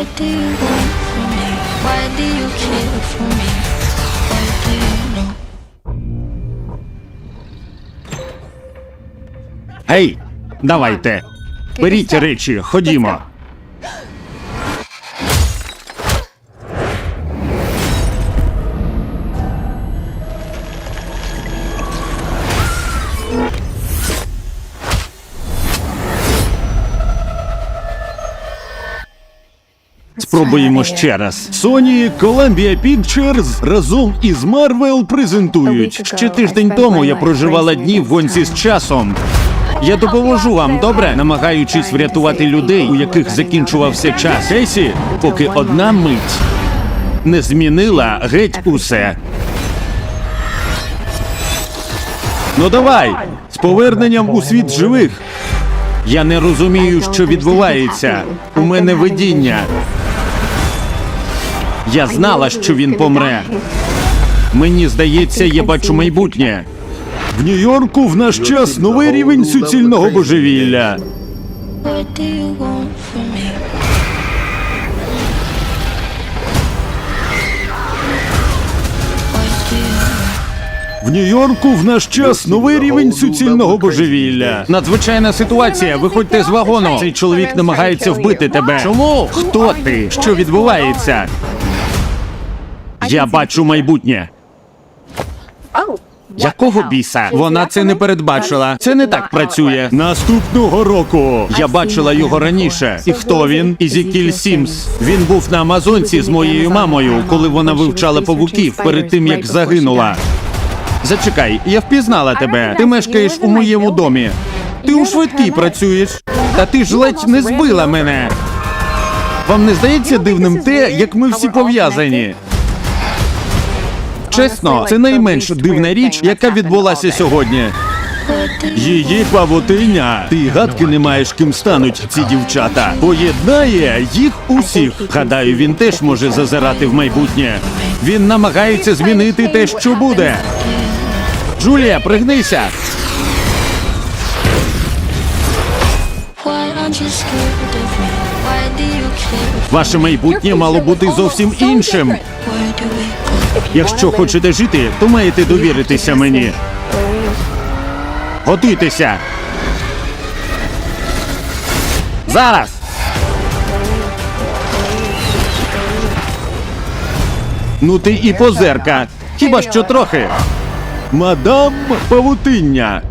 What do you want from me? Why do you care for me? Why do you know? Ей, давайте. Беріть речі, ходімо. Спробуємо ще раз. Sony Columbia Pictures разом із Marvel презентують. Ще тиждень тому я проживала дні в гонці з часом. Я допоможу вам, добре, намагаючись врятувати людей, у яких закінчувався час. Есі, поки одна мить не змінила геть усе. Ну давай, з поверненням у світ живих. Я не розумію, що відбувається. У мене видіння. Я знала, що він помре. Мені здається, я бачу майбутнє. В Нью-Йорку в наш час новий рівень суцільного божевілля. В Нью-Йорку в наш час новий рівень суцільного божевілля. Надзвичайна ситуація. Виходьте з вагону. Цей чоловік намагається вбити тебе. Чому? Хто ти? Що відбувається? Я бачу майбутнє. Якого біса? Вона це не передбачила. Це не так працює. Наступного року я бачила його раніше. І хто він? Ізікіль Сімс. Він був на Амазонці з моєю мамою, коли вона вивчала павуків перед тим як загинула. Зачекай, я впізнала тебе. Ти мешкаєш у моєму домі. Ти у швидкій працюєш. Та ти ж ледь не збила мене. Вам не здається дивним те, як ми всі пов'язані? Чесно, це найменш дивна річ, яка відбулася сьогодні. Її павутиння. Ти гадки не маєш ким стануть ці дівчата. Поєднає їх усіх. Гадаю, він теж може зазирати в майбутнє. Він намагається змінити те, що буде. Джулія, пригнися. Ваше майбутнє мало бути зовсім іншим. Якщо хочете жити, то маєте довіритися мені. Готуйтеся. Зараз. Ну ти і позерка. Хіба що трохи. Мадам Павутиння.